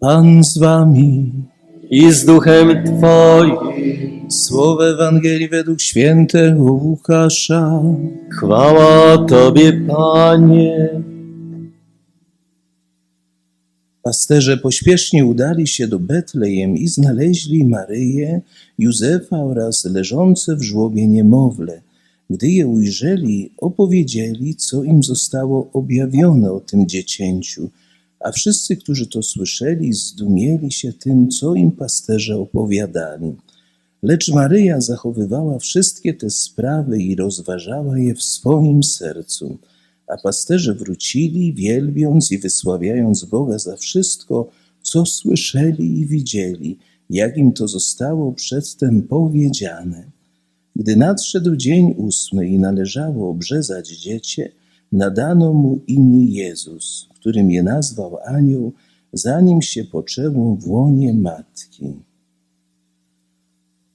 Pan z wami. i z duchem Twoim. Słowo Ewangelii według świętego Łukasza. Chwała Tobie, Panie. Pasterze pośpiesznie udali się do Betlejem i znaleźli Maryję, Józefa oraz leżące w żłobie niemowlę. Gdy je ujrzeli, opowiedzieli, co im zostało objawione o tym dziecięciu. A wszyscy, którzy to słyszeli, zdumieli się tym, co im pasterze opowiadali. Lecz Maryja zachowywała wszystkie te sprawy i rozważała je w swoim sercu. A pasterze wrócili, wielbiąc i wysławiając Boga za wszystko, co słyszeli i widzieli, jak im to zostało przedtem powiedziane. Gdy nadszedł dzień ósmy i należało obrzezać dziecię, nadano mu imię Jezus, którym je nazwał anioł, zanim się poczęło w łonie matki.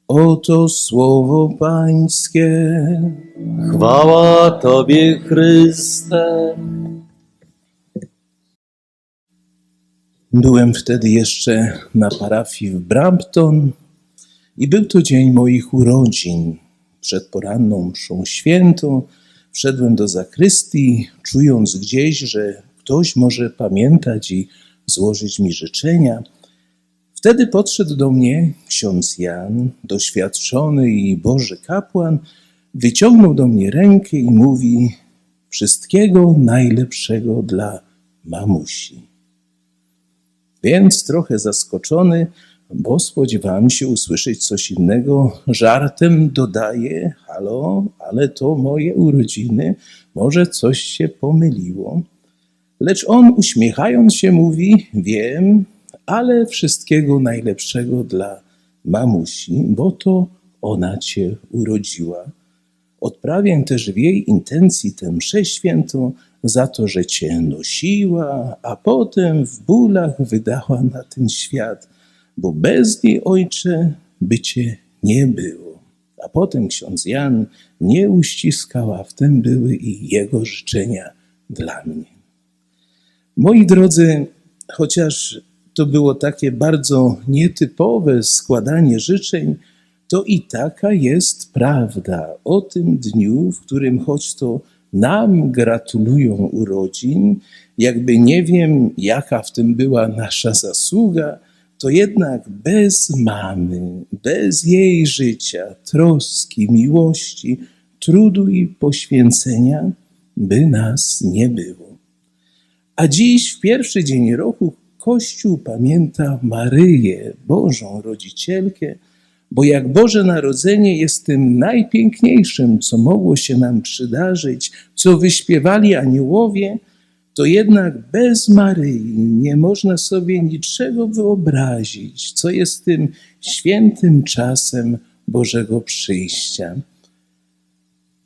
Oto słowo Pańskie. Chwała Tobie, Chryste. Byłem wtedy jeszcze na parafii w Brampton i był to dzień moich urodzin. Przed poranną mszą świętą wszedłem do zakrystii, czując gdzieś, że ktoś może pamiętać i złożyć mi życzenia. Wtedy podszedł do mnie ksiądz Jan, doświadczony i Boży kapłan, wyciągnął do mnie rękę i mówi: Wszystkiego najlepszego dla mamusi. Więc trochę zaskoczony, bo spodziewałem się usłyszeć coś innego, żartem dodaję: Halo, ale to moje urodziny, może coś się pomyliło. Lecz on uśmiechając się mówi: Wiem, ale wszystkiego najlepszego dla mamusi, bo to ona cię urodziła. Odprawię też w jej intencji tę mszę świętą za to, że cię nosiła, a potem w bólach wydała na ten świat, bo bez niej, ojcze, by cię nie było. A potem ksiądz Jan mnie uściskał, a w tym były i jego życzenia dla mnie. Moi drodzy, chociaż to było takie bardzo nietypowe składanie życzeń, to i taka jest prawda o tym dniu, w którym choć to nam gratulują urodzin, jakby nie wiem, jaka w tym była nasza zasługa, to jednak bez mamy, bez jej życia, troski, miłości, trudu i poświęcenia, by nas nie było. A dziś, w pierwszy dzień roku, Kościół pamięta Maryję, Bożą Rodzicielkę, bo jak Boże Narodzenie jest tym najpiękniejszym, co mogło się nam przydarzyć, co wyśpiewali aniołowie, to jednak bez Maryi nie można sobie niczego wyobrazić, co jest tym świętym czasem Bożego przyjścia.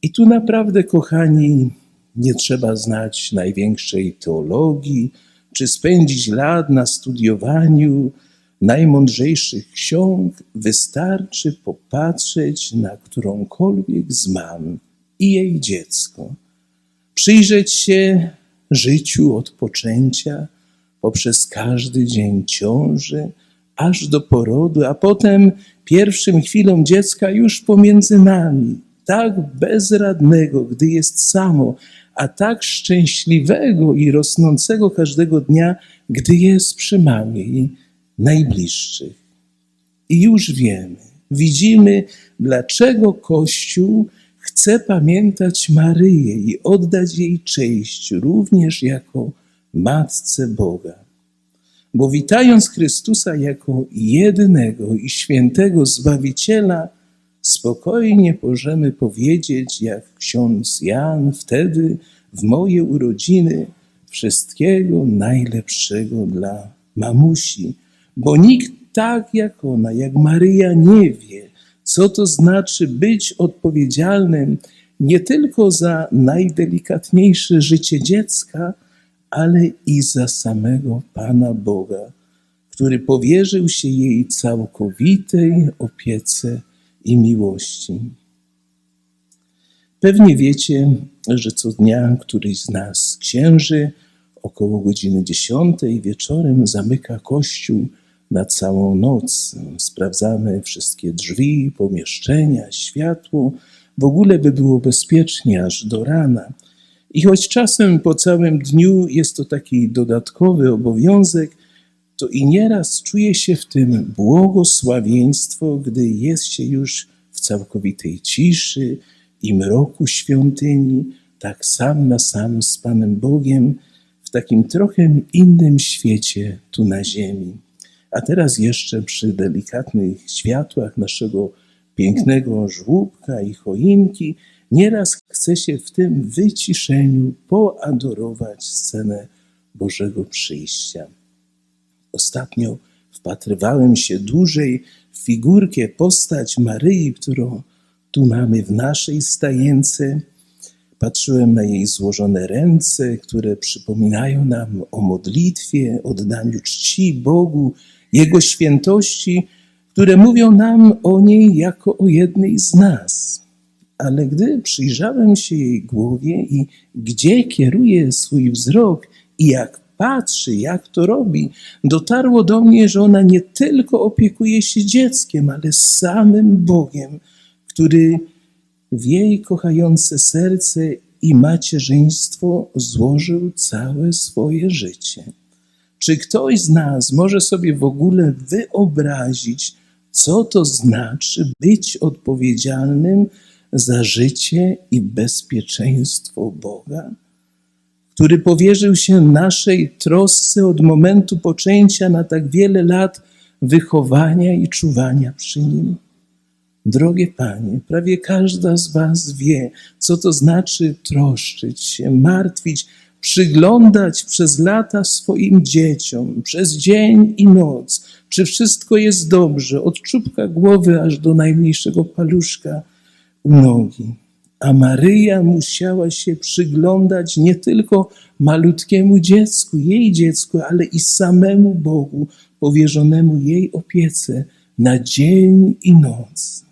I tu naprawdę, kochani, nie trzeba znać największej teologii, czy spędzić lat na studiowaniu najmądrzejszych ksiąg, wystarczy popatrzeć na którąkolwiek z mam i jej dziecko, przyjrzeć się życiu od poczęcia poprzez każdy dzień ciąży, aż do porodu, a potem pierwszym chwilom dziecka już pomiędzy nami, tak bezradnego, gdy jest samo, a tak szczęśliwego i rosnącego każdego dnia, gdy jest przy mamie i najbliższych. I już wiemy, widzimy, dlaczego Kościół chce pamiętać Maryję i oddać jej cześć, również jako Matce Boga. Bo witając Chrystusa jako jedynego i świętego Zbawiciela, spokojnie możemy powiedzieć, jak ksiądz Jan wtedy w moje urodziny, wszystkiego najlepszego dla mamusi, bo nikt tak jak ona, jak Maryja nie wie, co to znaczy być odpowiedzialnym nie tylko za najdelikatniejsze życie dziecka, ale i za samego Pana Boga, który powierzył się jej całkowitej opiece i miłości. Pewnie wiecie, że co dnia któryś z nas, księży, Około godziny 10 wieczorem zamyka kościół na całą noc. Sprawdzamy wszystkie drzwi, pomieszczenia, światło, w ogóle by było bezpiecznie aż do rana. I choć czasem po całym dniu jest to taki dodatkowy obowiązek, to i nieraz czuje się w tym błogosławieństwo, gdy jest się już w całkowitej ciszy i mroku świątyni, tak sam na sam z Panem Bogiem, w takim trochę innym świecie tu na ziemi. A teraz jeszcze przy delikatnych światłach naszego pięknego żłóbka i choinki, nieraz chce się w tym wyciszeniu poadorować scenę Bożego przyjścia. Ostatnio wpatrywałem się dłużej w figurkę, postać Maryi, którą tu mamy w naszej stajence. Patrzyłem na jej złożone ręce, które przypominają nam o modlitwie, oddaniu czci Bogu, Jego świętości, które mówią nam o niej jako o jednej z nas. Ale gdy przyjrzałem się jej głowie i gdzie kieruje swój wzrok i jak patrzy, jak to robi, dotarło do mnie, że ona nie tylko opiekuje się dzieckiem, ale samym Bogiem, który w jej kochające serce i macierzyństwo złożył całe swoje życie. Czy ktoś z nas może sobie w ogóle wyobrazić, co to znaczy być odpowiedzialnym za życie i bezpieczeństwo Boga, który powierzył się naszej trosce od momentu poczęcia na tak wiele lat wychowania i czuwania przy Nim? Drogie Panie, prawie każda z Was wie, co to znaczy troszczyć się, martwić, przyglądać przez lata swoim dzieciom, przez dzień i noc, czy wszystko jest dobrze, od czubka głowy aż do najmniejszego paluszka u nogi. A Maryja musiała się przyglądać nie tylko malutkiemu dziecku, jej dziecku, ale i samemu Bogu, powierzonemu jej opiece na dzień i noc.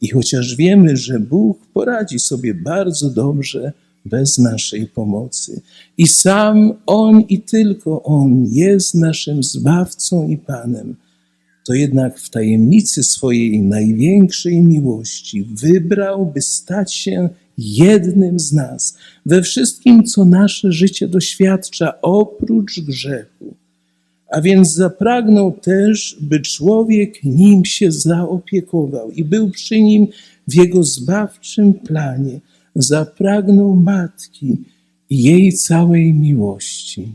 I chociaż wiemy, że Bóg poradzi sobie bardzo dobrze bez naszej pomocy, i sam On i tylko On jest naszym Zbawcą i Panem, to jednak w tajemnicy swojej największej miłości wybrał, by stać się jednym z nas we wszystkim, co nasze życie doświadcza, oprócz grzechu. A więc zapragnął też, by człowiek nim się zaopiekował i był przy nim w jego zbawczym planie. Zapragnął matki i jej całej miłości.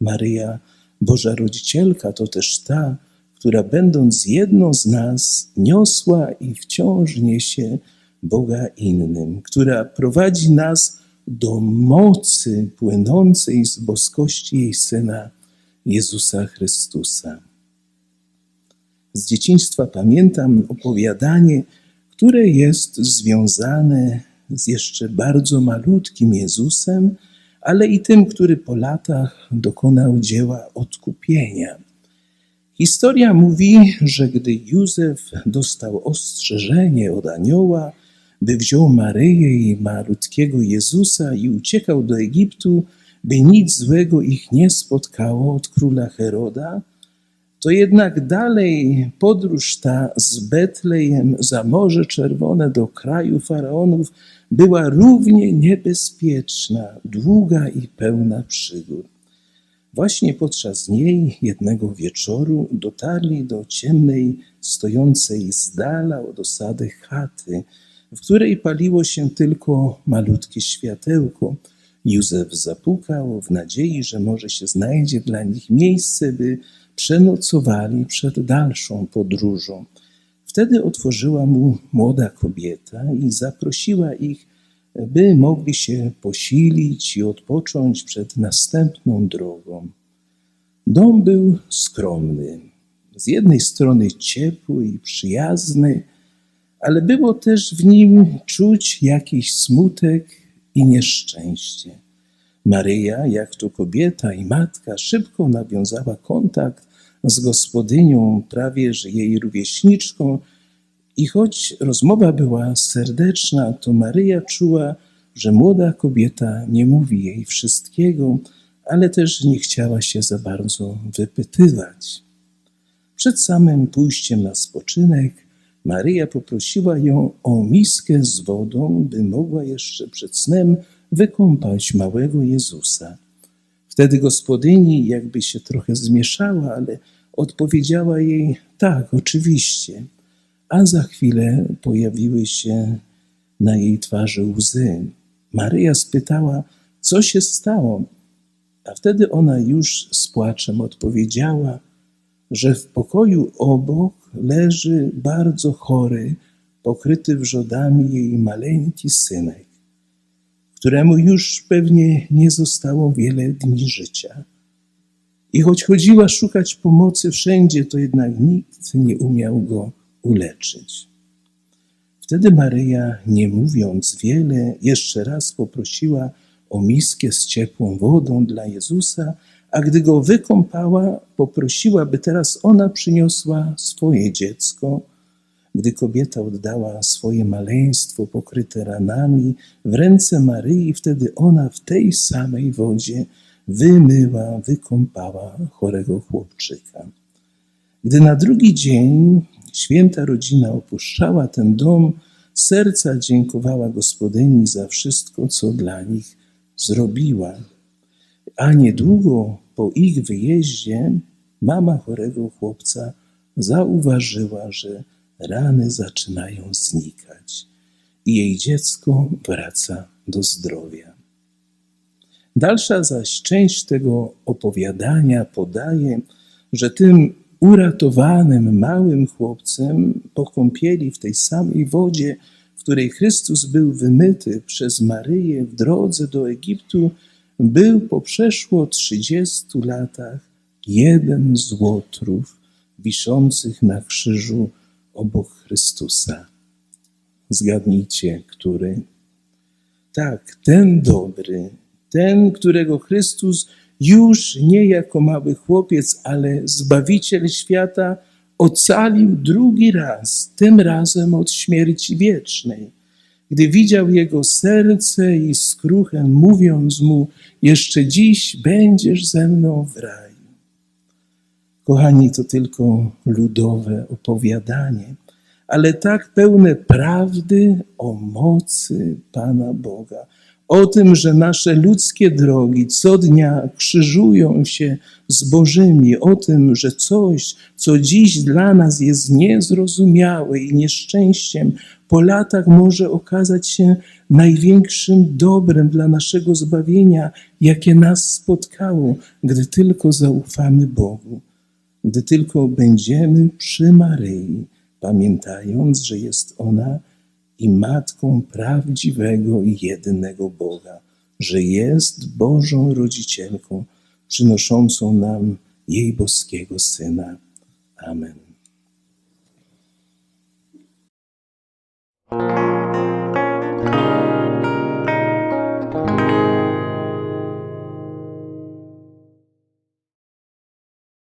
Maryja, Boża Rodzicielka, to też ta, która będąc jedną z nas, niosła i wciąż niesie Boga innym, która prowadzi nas do mocy płynącej z boskości jej Syna Jezusa Chrystusa. Z dzieciństwa pamiętam opowiadanie, które jest związane z jeszcze bardzo malutkim Jezusem, ale i tym, który po latach dokonał dzieła odkupienia. Historia mówi, że gdy Józef dostał ostrzeżenie od anioła, by wziął Maryję i malutkiego Jezusa i uciekał do Egiptu, by nic złego ich nie spotkało od króla Heroda, to jednak dalej podróż ta z Betlejem za Morze Czerwone do kraju faraonów była równie niebezpieczna, długa i pełna przygód. Właśnie podczas niej jednego wieczoru dotarli do ciemnej, stojącej z dala od osady chaty, w której paliło się tylko malutkie światełko. Józef zapukał w nadziei, że może się znajdzie dla nich miejsce, by przenocowali przed dalszą podróżą. Wtedy otworzyła mu młoda kobieta i zaprosiła ich, by mogli się posilić i odpocząć przed następną drogą. Dom był skromny, z jednej strony ciepły i przyjazny, ale było też w nim czuć jakiś smutek i nieszczęście. Maryja, jak to kobieta i matka, szybko nawiązała kontakt z gospodynią, prawie że jej rówieśniczką, i choć rozmowa była serdeczna, to Maryja czuła że młoda kobieta nie mówi jej wszystkiego, ale też nie chciała się za bardzo wypytywać. Przed samym pójściem na spoczynek Maryja poprosiła ją o miskę z wodą, by mogła jeszcze przed snem wykąpać małego Jezusa. Wtedy gospodyni jakby się trochę zmieszała, ale odpowiedziała jej tak, oczywiście. A za chwilę pojawiły się na jej twarzy łzy. Maryja spytała, co się stało, a wtedy ona już z płaczem odpowiedziała, że w pokoju obok leży bardzo chory, pokryty wrzodami jej maleńki synek, któremu już pewnie nie zostało wiele dni życia. I choć chodziła szukać pomocy wszędzie, to jednak nikt nie umiał go uleczyć. Wtedy Maryja, nie mówiąc wiele, jeszcze raz poprosiła o miskę z ciepłą wodą dla Jezusa, a gdy go wykąpała, poprosiła, by teraz ona przyniosła swoje dziecko. Gdy kobieta oddała swoje maleństwo pokryte ranami w ręce Maryi, wtedy ona w tej samej wodzie wymyła, wykąpała chorego chłopczyka. Gdy na drugi dzień święta rodzina opuszczała ten dom, serca dziękowała gospodyni za wszystko, co dla nich zrobiła. A niedługo po ich wyjeździe mama chorego chłopca zauważyła, że rany zaczynają znikać i jej dziecko wraca do zdrowia. Dalsza zaś część tego opowiadania podaje, że tym uratowanym małym chłopcem po kąpieli w tej samej wodzie, w której Chrystus był wymyty przez Maryję w drodze do Egiptu, był po przeszło 30 latach jeden z łotrów wiszących na krzyżu obok Chrystusa. Zgadnijcie, który? Tak, ten dobry, ten, którego Chrystus już nie jako mały chłopiec, ale zbawiciel świata ocalił drugi raz, tym razem od śmierci wiecznej. Gdy widział jego serce i skruchem, mówiąc mu: Jeszcze dziś będziesz ze mną w raju. Kochani, to tylko ludowe opowiadanie, ale tak pełne prawdy o mocy Pana Boga, o tym, że nasze ludzkie drogi co dnia krzyżują się z Bożymi, o tym, że coś, co dziś dla nas jest niezrozumiałe i nieszczęściem, po latach może okazać się największym dobrem dla naszego zbawienia, jakie nas spotkało, gdy tylko zaufamy Bogu, gdy tylko będziemy przy Maryi, pamiętając, że jest ona i matką prawdziwego i jedynego Boga, że jest Bożą rodzicielką, przynoszącą nam jej boskiego Syna. Amen.